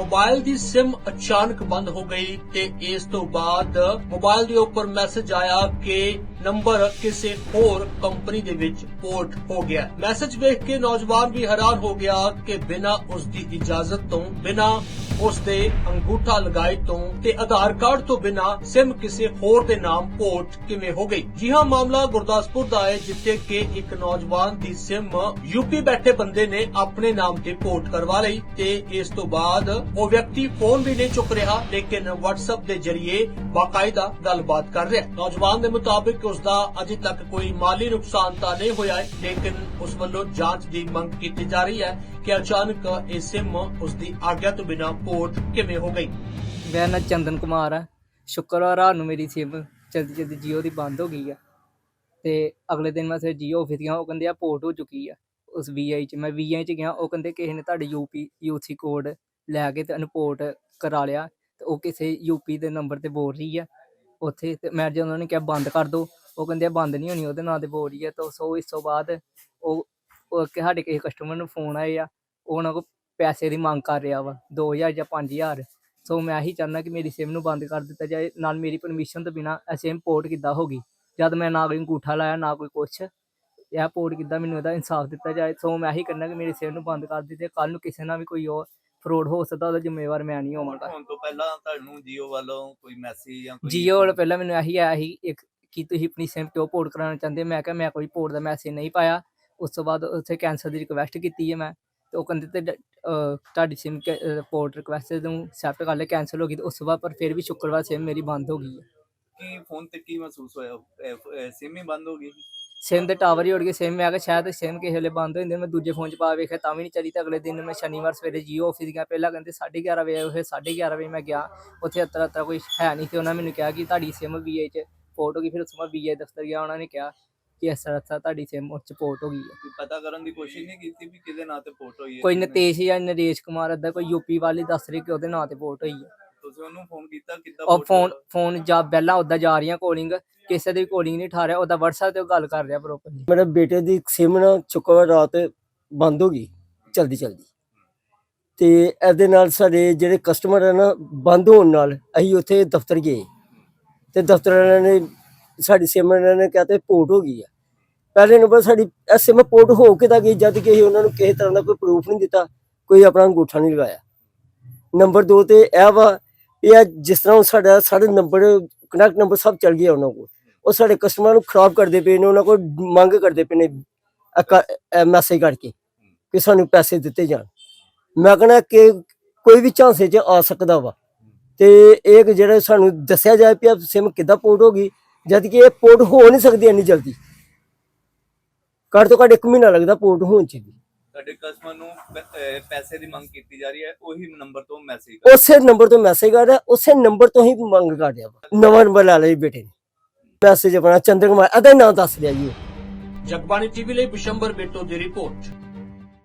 Mobile ਦੀ SIM ਅਚਾਨਕ ਬੰਦ ਹੋ ਗਈ ਤੇ ਇਸ ਤੋਂ ਬਾਅਦ ਮੋਬਾਈਲ ਦੇ ਉੱਪਰ ਮੈਸੇਜ ਆਇਆ ਕਿ ਨੰਬਰ ਕਿਸੇ ਹੋਰ ਕੰਪਨੀ ਦੇ ਵਿੱਚ ਪੋਰਟ ਹੋ ਗਿਆ। ਮੈਸੇਜ ਵੇਖ ਕੇ ਨੌਜਵਾਨ ਵੀ ਹੈਰਾਨ ਹੋ ਗਿਆ ਕਿ ਬਿਨਾਂ ਉਸ ਦੀ ਇਜਾਜ਼ਤ ਤੋਂ, ਬਿਨਾਂ ਉਸ ਦੇ ਅੰਗੂਠਾ ਲਗਾਏ ਤੋਂ ਤੇ ਆਧਾਰ ਕਾਰਡ ਤੋਂ ਬਿਨਾ SIM ਕਿਸੇ ਹੋਰ ਦੇ ਨਾਮ ਪੋਰਟ ਕਿਵੇਂ ਹੋ ਗਈ? ਜੀ ਹਾਂ, ਮਾਮਲਾ ਗੁਰਦਾਸਪੁਰ ਦਾ ਹੈ, ਜਿੱਥੇ ਕਿ ਇੱਕ ਨੌਜਵਾਨ ਦੀ SIM ਯੂਪੀ ਬੈਠੇ ਬੰਦੇ ਨੇ ਆਪਣੇ ਨਾਮ ਤੇ ਪੋਰਟ ਕਰਵਾ ਲਈ ਤੇ ਇਸ ਤੋਂ ਬਾਅਦ ਉਹ ਵਿਅਕਤੀ ਫੋਨ ਵੀ ਨਹੀਂ ਚੁੱਕ ਰਿਹਾ, ਲੇਕਿਨ WhatsApp ਦੇ ਜ਼ਰੀਏ ਬਾਕਾਇਦਾ ਗੱਲਬਾਤ ਕਰ ਰਿਹਾ। ਨੌਜਵਾਨ ਦੇ ਮੁਤਾਬਿਕ ਉਸ ਦਾ ਅਜੇ ਤੱਕ ਕੋਈ ਮਾਲੀ ਨੁਕਸਾਨ ਤਾਂ ਨਹੀਂ ਹੋਇਆ ਹੈ, ਲੇਕਿਨ ਉਸ ਵੱਲੋਂ ਜਾਂਚ ਦੀ ਮੰਗ ਕੀਤੀ ਜਾ ਰਹੀ ਹੈ। ਕਿ ਅਚਾਨਕ ਇਹ SIM ਉਸ ਦੀ ਆਗਿਆ ਤੋਂ ਬਿਨਾਂ ਪੋਰਟ ਕਿਵੇਂ ਹੋ ਗਈ? ਮੇਰਾ ਨਾਂ ਚੰਦਨ ਕੁਮਾਰ ਹੈ ਸ਼ੁੱਕਰਵਾਰ ਰਾਤ ਨੂੰ ਮੇਰੀ ਸਿਮ ਜਲਦੀ ਜਲਦੀ ਜੀਓ ਦੀ ਬੰਦ ਹੋ ਗਈ ਆ। ਤੇ ਅਗਲੇ ਦਿਨ ਮੈਂ ਫਿਰ ਜੀਓ ਆਫਿਸ ਗਿਆ, ਉਹ ਕਹਿੰਦੇ ਆ ਪੋਰਟ ਹੋ ਚੁੱਕੀ ਆ ਉਸ ਵੀਆਈ ਚ। ਮੈਂ ਵੀਆਈ ਚ ਗਿਆ, ਉਹ ਕਹਿੰਦੇ ਕਿਸੇ ਨੇ ਤੁਹਾਡੇ ਯੂਪੀ ਯੂਸੀ ਕੋਡ ਲੈ ਕੇ ਤੇ ਅਨਪੋਰਟ ਕਰਾ ਲਿਆ। ਤੇ ਉਹ ਕਿਸੇ ਯੂਪੀ ਦੇ ਨੰਬਰ ਤੇ ਬੋਲ ਰਹੀ ਆ ਉੱਥੇ। ਤੇ ਮੈਂ ਜਦੋਂ ਉਹਨਾਂ ਨੇ ਕਿਹਾ, ਬੰਦ ਕਰ ਦਿਓ ਉਹ ਕਹਿੰਦੇ ਆ, ਬੰਦ ਨਹੀਂ ਹੋਣੀ, ਉਹਦੇ ਨਾਂ ਤੇ ਬੋਲ ਰਹੀ ਆ। ਤਾਂ ਸੋ ਇਸ ਤੋਂ ਬਾਅਦ ਉਹ ਉਹ ਕਿ ਸਾਡੇ ਕਿਸੇ ਕਸਟਮਰ ਨੂੰ ਫੋਨ ਆਏ ਆ ਉਹ ਉਹਨਾਂ ਕੋਲ ਪੈਸੇ ਦੀ ਮੰਗ ਕਰ ਰਿਹਾ ਵਾ 2000 ਜਾਂ 5000 ਸੋ ਮੈਂ ਇਹੀ ਚਾਹੁੰਦਾ ਕਿ ਮੇਰੀ ਸਿਮ ਨੂੰ ਬੰਦ ਕਰ ਦਿੱਤਾ ਜਾਏ ਨਾਲ ਮੇਰੀ ਪਰਮਿਸ਼ਨ ਤੋਂ ਬਿਨਾ ਇਹ ਸਿਮ ਪੋਰਟ ਕਿੱਦਾਂ ਹੋ ਗਈ? ਜਦ ਮੈਂ ਨਾ ਕੋਈ ਅੰਗੂਠਾ ਲਾਇਆ ਨਾ ਕੋਈ ਕੁਛ ਇਹ ਪੋਰਟ ਕਿੱਦਾਂ ਮੈਨੂੰ ਇਹਦਾ ਇਨਸਾਫ ਦਿੱਤਾ ਜਾਏ? ਸੋ ਮੈਂ ਇਹੀ ਕਰਨਾ ਕਿ ਮੇਰੀ ਸਿਮ ਨੂੰ ਬੰਦ ਕਰ ਦਿੱਤੇ ਕੱਲ ਨੂੰ ਕਿਸੇ ਨਾਲ ਵੀ ਕੋਈ ਉਹ ਫਰੋਡ ਹੋ ਸਕਦਾ ਉਹਦਾ ਜ਼ਿੰਮੇਵਾਰ ਮੈਂ ਨਹੀਂ ਹੋਵਾਂਗਾ। ਹੁਣ ਤੋਂ ਪਹਿਲਾਂ ਤੁਹਾਨੂੰ ਜੀਓ ਵੱਲੋਂ ਕੋਈ ਮੈਸੇਜ ਜਾਂ ਕੋਈ ਜੀਓ ਵਾਲਾ ਪਹਿਲਾਂ ਮੈਨੂੰ ਇਹੀ ਆਇਆ ਸੀ ਇੱਕ ਕਿ ਤੁਸੀਂ ਆਪਣੀ ਸਿਮ ਕਿਉਂ ਪੋਰਟ ਕਰਾਉਣਾ ਚਾਹੁੰਦੇ? ਮੈਂ ਕਿਹਾ ਮੈਂ ਕੋਈ ਪੋਰਟ ਦਾ ਮੈਸੇਜ ਨਹੀਂ ਪਾਇਆ। ਉਸ ਤੋਂ ਬਾਅਦ ਉੱਥੇ ਕੈਂਸਲ ਦੀ ਰਿਕੁਐਸਟ ਕੀਤੀ ਹੈ ਮੈਂ ਤੇ ਉਹ ਕਹਿੰਦੇ ਤੇ ਤੁਹਾਡੀ ਸਿਮ ਪੋਰਟ ਰਿਕੁਐਸਟ ਨੂੰ ਐਕਸੈਪਟ ਕਰ ਲਿਆ ਕੈਂਸਲ ਹੋ ਗਈ ਤੇ ਉਸ ਤੋਂ ਬਾਅਦ ਪਰ ਫਿਰ ਵੀ ਸ਼ੁੱਕਰਵਾਰ ਸਿਮ ਮੇਰੀ ਬੰਦ ਹੋ ਗਈ ਹੈ। ਕੀ ਫੋਨ ਤੇ ਕੀ ਮਹਿਸੂਸ ਹੋਇਆ? ਸਿਮ ਹੀ ਬੰਦ ਹੋ ਗਈ? ਸਿਮ ਦੇ ਟਾਵਰ ਹੀ ਉੜ ਗਏ ਸਿਮ ਮੈਂ ਕਿਹਾ ਸ਼ਾਇਦ ਸਿਮ ਕਿਸੇ ਵੇਲੇ ਬੰਦ ਹੋ ਜਾਂਦੇ ਮੈਂ ਦੂਜੇ ਫੋਨ 'ਚ ਪਾ ਵੇਖਿਆ ਤਾਂ ਵੀ ਨਹੀਂ ਚੱਲੀ ਤਾਂ ਅਗਲੇ ਦਿਨ ਮੈਂ ਸ਼ਨੀਵਾਰ ਸਵੇਰੇ ਜੀਓ ਆਫਿਸ ਗਿਆ ਪਹਿਲਾਂ ਕਹਿੰਦੇ 11:30 ਵਜੇ ਉਹ 11:30 ਵਜੇ ਮੈਂ ਗਿਆ ਉੱਥੇ ਅਤਰਾ ਅਤਰਾ ਕੋਈ ਹੈ ਨਹੀਂ ਸੀ ਉਹਨਾਂ ਮੈਨੂੰ ਕਿਹਾ ਕਿ ਤੁਹਾਡੀ ਸਿਮ ਵੀਆਈ 'ਚ ਹੋ ਗਈ ਫਿਰ ਉਸ ਤੋਂ ਬਾਅਦ ਵੀਆਈ ਦਫ਼ਤਰ ਗਿਆ ਉਹਨਾਂ ਨੇ ਕਿਹਾ ਕਿ ਇਸ ਤਰ੍ਹਾਂ ਤਰ੍ਹਾਂ ਤੁਹਾਡੀ ਸਿਮ ਉਸ 'ਚ ਪੋਰਟ ਹੋ ਗਈ ਹੈ। ਪਤਾ ਕਰਨ ਦੀ ਕੋਸ਼ਿਸ਼ ਨਹੀਂ ਕੀਤੀ ਵੀ ਕਿਹਦੇ ਨਾਂ ਤੇ ਪੋਰਟ ਹੋਈ ਹੈ ਕੋਈ ਨਤੇਸ਼ ਜਾਂ ਨਰੇਸ਼ ਕੁਮਾਰ ਏਦਾਂ ਕੋਈ ਯੂਪੀ ਵਾਲੀ ਦੱਸ ਰਹੀ ਕਿ ਉਹਦੇ ਨਾਂ ਤੇ ਪੋਰਟ ਹੋਈ ਹੈ। ਤੁਸੀਂ ਉਹਨੂੰ ਫੋਨ ਕੀਤਾ ਕਿੱਦਾਂ ਉਹ port ਫੋਨ ਹੋਇਆ? ਫੋਨ ਜਾ ਬੈਲਾਂ ਉਦਾਂ ਜਾ ਰਹੀਆਂ ਕੋਲਿੰਗ ਕਿਸੇ ਦੀ ਕੋਲਿੰਗ ਨਹੀਂ ਠਾ ਰਿਹਾ ਉਹਦਾ WhatsApp ਤੇ ਉਹ ਗੱਲ ਕਰ ਰਿਹਾ ਪ੍ਰੋਪਰਲੀ ਮੇਰੇ ਬੇਟੇ ਦੀ ਸਿਮ ਨਾ ਚੁੱਕਵਾ ਰਾਤ ਬੰਦ ਹੋ ਗਈ ਚਲਦੀ ਚਲਦੀ। ਤੇ ਇਹਦੇ ਨਾਲ ਸਾਡੇ ਜਿਹੜੇ ਕਸਟਮਰ ਹੈ ਨਾ ਬੰਦ ਹੋਣ ਨਾਲ ਅਸੀਂ ਉੱਥੇ ਦਫ਼ਤਰ ਗਏ। ਤੇ ਦਫ਼ਤਰ ਵਾਲਿਆਂ ਨੇ ਸਾਡੀ ਸਿਮ ਨੇ ਕਿਹਾ ਤੇ ਪੋਰਟ ਹੋ ਗਈ ਆ। ਪਹਿਲੇ ਨੰਬਰ ਸਾਡੀ ਇਹ ਸਿਮ ਪੋਰਟ ਹੋ ਕੇ ਤਾਂ ਗਈ, ਜਦ ਕਿ ਅਸੀਂ ਉਹਨਾਂ ਨੂੰ ਕਿਸੇ ਤਰ੍ਹਾਂ ਦਾ ਕੋਈ ਪ੍ਰੂਫ ਨਹੀਂ ਦਿੱਤਾ, ਕੋਈ ਆਪਣਾ ਅੰਗੂਠਾ ਨਹੀਂ ਲਗਾਇਆ। ਨੰਬਰ 2 ਤੇ ਇਹ ਵਾ ਇਹ ਜਿਸ ਤਰ੍ਹਾਂ ਸਾਡਾ, ਸਾਡੇ ਨੰਬਰ ਕਨੈਕਟ ਨੰਬਰ ਸਭ ਚਲ ਗਿਆ ਉਹਨਾਂ ਕੋਲ। ਉਹ ਸਾਡੇ ਕਸਟਮਰ ਨੂੰ ਖਰਾਬ ਕਰਦੇ ਪਏ ਨੇ, ਉਹਨਾਂ ਕੋਲ ਮੰਗ ਕਰਦੇ ਪਏ ਨੇ ਮੈਸੇਜ ਕਰਕੇ ਕਿ ਸਾਨੂੰ ਪੈਸੇ ਦਿੱਤੇ ਜਾਣ। ਮੈਂ ਕਹਿੰਦਾ ਕਿ ਕੋਈ ਵੀ ਝਾਂਸੇ 'ਚ ਆ ਸਕਦਾ ਵਾ। ਤੇ ਇਹ ਜਿਹੜਾ ਸਾਨੂੰ ਦੱਸਿਆ ਜਾਏ ਕਿ ਸਿਮ ਕਿੱਦਾਂ ਪੋਰਟ ਹੋ ਗਈ ਜਦ ਕਿ ਇਹ ਪੋਰਟ ਹੋ ਨਹੀਂ ਸਕਦੀ ਇੰਨੀ ਜਲਦੀ। ਘੱਟ ਤੋਂ ਘੱਟ ਇੱਕ ਮਹੀਨਾ ਲੱਗਦਾ ਪੋਰਟ ਹੋਣ 'ਚ ਵੀ। ਤੁਹਾਡੇ ਕਸਟਮਰ ਨੂੰ ਪੈਸੇ ਦੀ ਮੰਗ ਕੀਤੀ ਜਾ ਰਹੀ ਹੈ ਉਹੀ ਨੰਬਰ ਤੋਂ ਮੈਸੇਜ ਉਸੇ ਨੰਬਰ ਤੋਂ ਮੈਸੇਜ ਆ ਰਿਹਾ ਉਸੇ ਨੰਬਰ ਤੋਂ ਹੀ ਮੰਗ ਕਰ ਰਿਹਾ ਨਵਾਂ ਨੰਬਰ ਲੈ ਜੀ ਬੇਟੇ ਨੇ। ਮੈਸੇਜ ਆਪਣਾ ਚੰਦਰ ਕੁਮਾਰ ਇਹਦਾ ਨਾਮ ਦੱਸ ਰਿਹਾ ਜੀ। ਜਗਬਾਣੀ ਟੀਵੀ ਲਈ ਬਿਸ਼ੰਬਰ ਬੇਟੋ ਦੀ ਰਿਪੋਰਟ।